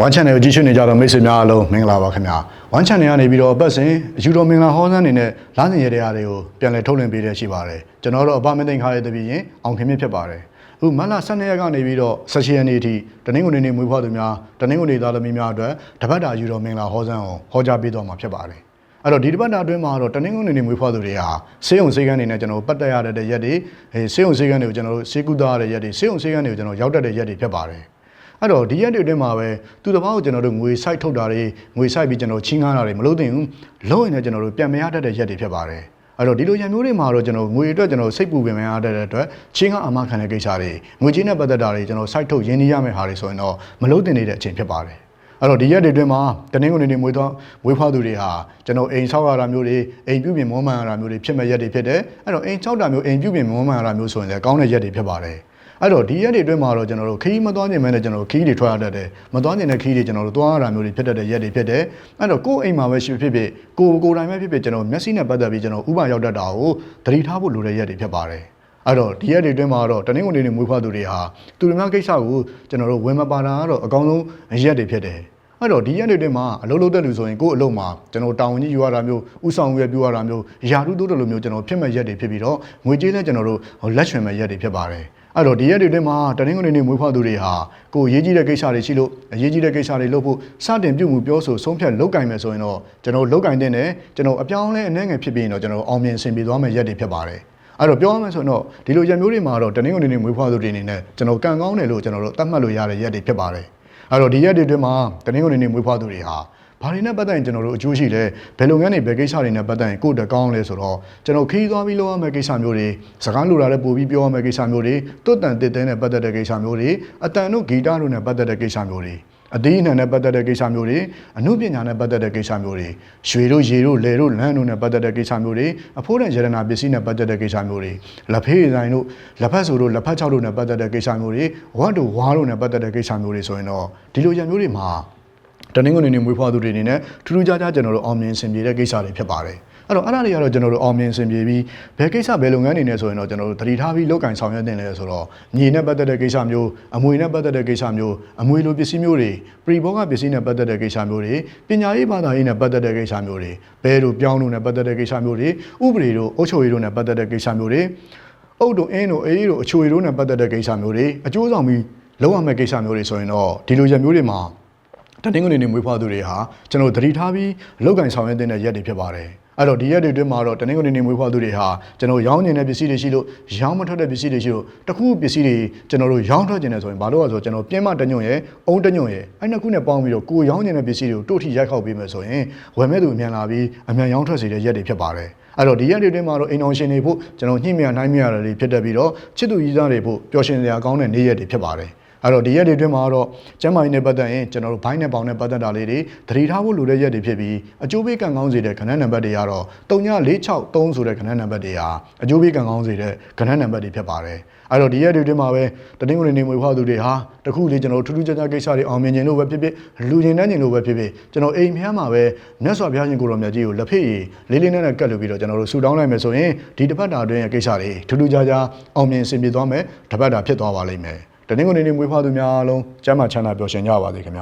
ဝမ် channel ကိုကြည့်ရှုနေကြတော့မိတ်ဆွေများအားလုံးမင်္ဂလာပါခင်ဗျာဝမ် channel ကနေပြီးတော့အပတ်စဉ်အယူတော်မင်္ဂလာဟောစန်းနေနဲ့လာစဉ်ရတရားတွေကိုပြန်လည်ထုတ်လွှင့်ပေးရရှိပါတယ်ကျွန်တော်တို့အပမသိင်ခါရဲ့တပည့်ရင်အောင်ခင်မြင့်ဖြစ်ပါတယ်အခုမတ်လ12ရက်ကနေပြီးတော့16ရက်နေ့အထိတနင်္ဂနွေနေ့မွေးဖွားသူများတနင်္ဂနွေသားသမီးများအတွက်တပတ်တာအယူတော်မင်္ဂလာဟောစန်းကိုဟောကြားပေးတော့မှာဖြစ်ပါတယ်အဲ့တော့ဒီတပတ်တာအတွင်းမှာတော့တနင်္ဂနွေနေ့မွေးဖွားသူတွေဟာဆေးရုံဆေးကန်းတွေနဲ့ကျွန်တော်တို့ပတ်သက်ရတဲ့ရက်တွေအဲဆေးရုံဆေးကန်းတွေကိုကျွန်တော်တို့ဆေးကုသရတဲ့ရက်တွေဆေးရုံဆေးကန်းတွေကိုကျွန်တော်ရောက်တတ်တဲ့ရက်တွေဖြစ်ပါတယ် အဲ့တော့ဒီရက်တွေအတွင်းမှာပဲသူတစ်ပောက်ကိုကျွန်တော်တို့ငွေစိုက်ထုတ်တာတွေငွေစိုက်ပြီးကျွန်တော်ချင်းကားတာတွေမလုပ်သင့်ဘူးလုံးရင်လည်းကျွန်တော်တို့ပြန်မရတတ်တဲ့ရက်တွေဖြစ်ပါတယ်အဲ့တော့ဒီလိုရံမျိုးတွေမှာတော့ကျွန်တော်ငွေအတွက်ကျွန်တော်စိတ်ပူပင်မရတဲ့အတွက်ချင်းကားအမခံတဲ့ကိစ္စတွေငွေချင်းနဲ့ပတ်သက်တာတွေကျွန်တော်စိုက်ထုတ်ရင်းနှီးရမယ့်ဟာတွေဆိုရင်တော့မလုပ်သင့်နေတဲ့အချိန်ဖြစ်ပါတယ်အဲ့တော့ဒီရက်တွေအတွင်းမှာတနင်္ဂနွေနေ့မွေးသောမွေးဖွားသူတွေဟာကျွန်တော်အိမ်ဆောက်ရတာမျိုးတွေအိမ်ပြုပြင်မောမှန်ရတာမျိုးတွေဖြစ်မဲ့ရက်တွေဖြစ်တယ်အဲ့တော့အိမ်ဆောက်တာမျိုးအိမ်ပြုပြင်မောမှန်ရတာမျိုးဆိုရင်လည်းကောင်းတဲ့ရက်တွေဖြစ်ပါတယ် အဲ့တော့ဒီရက်တွေအတွင်းမှာတော့ကျွန်တော်တို့ခီးမသွားနိုင်မဲနဲ့ကျွန်တော်တို့ခီးတွေထွက်ရတတ်တယ်မသွားနိုင်တဲ့ခီးတွေကျွန်တော်တို့သွားရတာမျိုးတွေဖြစ်တတ်တဲ့ရက်တွေဖြစ်တယ်အဲ့တော့ကိုယ်အိမ်မှာပဲရှိဖြစ်ဖြစ်ကိုယ်ကိုယ်တိုင်ပဲဖြစ်ဖြစ်ကျွန်တော်မျက်စိနဲ့ပတ်သက်ပြီးကျွန်တော်ဥပရောက်တတ်တာကိုသတိထားဖို့လိုတဲ့ရက်တွေဖြစ်ပါတယ်အဲ့တော့ဒီရက်တွေအတွင်းမှာတော့တနင်္ဂနွေနေ့မွေးဖွားသူတွေဟာသူတို့များကိစ္စကိုကျွန်တော်တို့ဝင်မပါတာကတော့အကောင်းဆုံးရက်တွေဖြစ်တယ်အဲ့တော့ဒီရက်တွေတွင်မှာအလုပ်လုပ်တဲ့လူဆိုရင်ကိုယ့်အလုပ်မှာကျွန်တော်တာဝန်ကြီးယူရတာမျိုးဥဆောင်ရွယ်ပြရတာမျိုးယာရုတိုးတယ်လို့မျိုးကျွန်တော်ဖြစ်မဲ့ရက်တွေဖြစ်ပြီးတော့ငွေကြေးလည်းကျွန်တော်တို့လက်ချွင်မဲ့ရက်တွေဖြစ်ပါတယ် အဲ့တော့ဒီရက်တွေတွင်မှာတနင်္ဂနွေနေ့မွေးဖွားသူတွေဟာကိုယ်ရေးကြီးတဲ့ကိစ္စတွေရှိလို့အရေးကြီးတဲ့ကိစ္စတွေလုပ်ဖို့စတင်ပြုမှုပြောဆိုဆုံးဖြတ်လုပ်ကင်မယ်ဆိုရင်တော့ကျွန်တော်လုပ်ကင်တဲ့နဲ့ကျွန်တော်အပြောင်းလဲအနှဲငယ်ဖြစ်ပြီးရင်တော့ကျွန်တော်အောင်မြင်ဆင်ပြေသွားမယ့်ရက်တွေဖြစ်ပါတယ်အဲ့တော့ပြောရမယ်ဆိုရင်တော့ဒီလိုရက်မျိုးတွေမှာတော့တနင်္ဂနွေနေ့မွေးဖွားသူတွေအနေနဲ့ကျွန်တော်ကံကောင်းတယ်လို့ကျွန်တော်တို့သတ်မှတ်လို့ရတဲ့ရက်တွေဖြစ်ပါတယ်အဲ့တော့ဒီရက်တွေအတွင်းမှာတနင်္ဂနွေနေ့မွေးဖွားသူတွေဟာ ဘာတွေနဲ့ပတ်သက်ရင်ကျွန်တော်တို့အကျိုးရှိလဲဘယ်လုပ်ငန်းတွေဘယ်ကိစ္စတွေနဲ့ပတ်သက်ရင်ကိုယ့်တက်ကောင်းလဲဆိုတော့ကျွန်တော်ခီးသွားပြီးလုပ်ရမယ့်ကိစ္စမျိုးတွေစကားလိုတာလည်းပို့ပြီးပြောရမယ့်ကိစ္စမျိုးတွေတွတ်တန်တစ်တဲနဲ့ပတ်သက်တဲ့ကိစ္စမျိုးတွေအတန်တို့ဂီတတို့နဲ့ပတ်သက်တဲ့ကိစ္စမျိုးတွေအသေးအနှံနဲ့ပတ်သက်တဲ့ကိစ္စမျိုးတွေအမှုပညာနဲ့ပတ်သက်တဲ့ကိစ္စမျိုးတွေရွှေတို့ရေတို့လယ်တို့လမ်းတို့နဲ့ပတ်သက်တဲ့ကိစ္စမျိုးတွေအဖိုးတန်ရတနာပစ္စည်းနဲ့ပတ်သက်တဲ့ကိစ္စမျိုးတွေလက်ဖေးဆိုင်တို့လက်ဖက်ဆိုတို့လက်ဖက်ချောက်တို့နဲ့ပတ်သက်တဲ့ကိစ္စမျိုးတွေဝတ်တို့ဝါတို့နဲ့ပတ်သက်တဲ့ကိစ္စမျိုးတွေဆိုရင်တော့ဒီလိုရံမျိုးတွေမှာ တနင်္ဂနွေနေ့မွေးဖွားသူတွေအနေနဲ့ထူးထူးခြားခြားကျွန်တော်တို့အောင်မြင်ဆင်ပြေတဲ့ကိစ္စတွေဖြစ်ပါတယ်အဲ့တော့အဲ့ဒါတွေကတော့ကျွန်တော်တို့အောင်မြင်ဆင်ပြေပြီးဘယ်ကိစ္စဘယ်လုပ်ငန်းတွေနဲ့ဆိုရင်တော့ကျွန်တော်တို့တတိထားပြီးလုပ်ကင်ဆောင်ရွက်တင်လဲဆိုတော့ညီနဲ့ပတ်သက်တဲ့ကိစ္စမျိုးအမွေနဲ့ပတ်သက်တဲ့ကိစ္စမျိုးအမွေလိုပစ္စည်းမျိုးတွေပရိဘောဂပစ္စည်းနဲ့ပတ်သက်တဲ့ကိစ္စမျိုးတွေပညာရေးဘာသာရေးနဲ့ပတ်သက်တဲ့ကိစ္စမျိုးတွေဘဲတို့ပြောင်းတို့နဲ့ပတ်သက်တဲ့ကိစ္စမျိုးတွေဥပဒေတို့အုပ်ချုပ်ရေးတို့နဲ့ပတ်သက်တဲ့ကိစ္စမျိုးတွေအုပ်တို့အင်းတို့အေးတို့အချိုရတို့နဲ့ပတ်သက်တဲ့ကိစ္စမျိုးတွေအကျိုးဆောင်ပြီးလုပ်ရမယ့်ကိစ္စမျိုးတွေဆိုရင်တော့ဒီလိုရမျိုးတွေမှာ တနင်္ဂနွေနေ့မွေးဖွားသူတွေဟာကျွန်တော်သတိထားပြီးလောက်ကင်ဆောင်ရွက်တဲ့ရက်တွေဖြစ်ပါတယ်အဲ့တော့ဒီရက်တွေအတွင်းမှာတော့တနင်္ဂနွေနေ့မွေးဖွားသူတွေဟာကျွန်တော်ရောင်းနေတဲ့ပစ္စည်းတွေရှိလို့ရောင်းမထွက်တဲ့ပစ္စည်းတွေရှိလို့တခုပစ္စည်းတွေကျွန်တော်တို့ရောင်းထွက်ခြင်းနဲ့ဆိုရင်ဘာလို့လဲဆိုတော့ကျွန်တော်ပြင်းမတညွန့်ရဲ့အုံတညွန့်ရဲ့အဲ့နှစ်ခုနဲ့ပေါင်းပြီးတော့ကိုရောင်းနေတဲ့ပစ္စည်းတွေကိုတို့ထိရိုက်ခောက်ပေးမယ်ဆိုရင်ဝယ်မဲ့သူအမြန်လာပြီးအမြန်ရောင်းထွက်စေတဲ့ရက်တွေဖြစ်ပါတယ်အဲ့တော့ဒီရက်တွေအတွင်းမှာတော့အိမ်အောင်ရှင်တွေဖို့ကျွန်တော်ညှိမြနှိုင်းမြရတွေဖြစ်တတ်ပြီးတော့ချစ်သူကြီးသားတွေဖို့ပျော်ရွှင်စရာကောင်းတဲ့နေ့ရက်တွေဖြစ်ပါတယ် အဲ့တော့ဒီရက်တွေအတွင်းမှာတော့ကျမ်းမာရေးနဲ့ပတ်သက်ရင်ကျွန်တော်တို့ဘိုင်းနဲ့ပေါင်နဲ့ပတ်သက်တာလေးတွေသတိထားဖို့လိုတဲ့ရက်တွေဖြစ်ပြီးအကျိုးပေးကံကောင်းစေတဲ့ခဏနံပါတ်တွေကတော့3963ဆိုတဲ့ခဏနံပါတ်တွေဟာအကျိုးပေးကံကောင်းစေတဲ့ခဏနံပါတ်တွေဖြစ်ပါတယ်အဲ့တော့ဒီရက်တွေအတွင်းမှာပဲတနင်္ဂနွေနေ့မွေးဖွားသူတွေဟာတခုလေးကျွန်တော်တို့ထူးထူးခြားခြားကိစ္စတွေအောင်မြင်ခြင်းလို့ပဲဖြစ်ဖြစ်လူကျင်တန်းခြင်းလို့ပဲဖြစ်ဖြစ်ကျွန်တော်အိမ်ဖျားမှာပဲမြတ်စွာဘုရားရှင်ကိုတော်မြတ်ကြီးကိုလက်ဖေးရည်လေးလေးနက်နက်ကတ်လို့ပြီးတော့ကျွန်တော်တို့ဆူတောင်းလိုက်မယ်ဆိုရင်ဒီတစ်ပတ်တာအတွင်းရဲ့ကိစ္စတွေထူးထူးခြားခြားအောင်မြင်ဆင်ပြေသွားမယ်တစ်ပတ်တာဖြစ်သွားပါလိမ့်မယ် တနင်္ဂနွေနေ့မွေးဖွားသူများအားလုံးကျမ်းမာချမ်းသာပျော်ရွှင်ကြပါစေခင်ဗျာ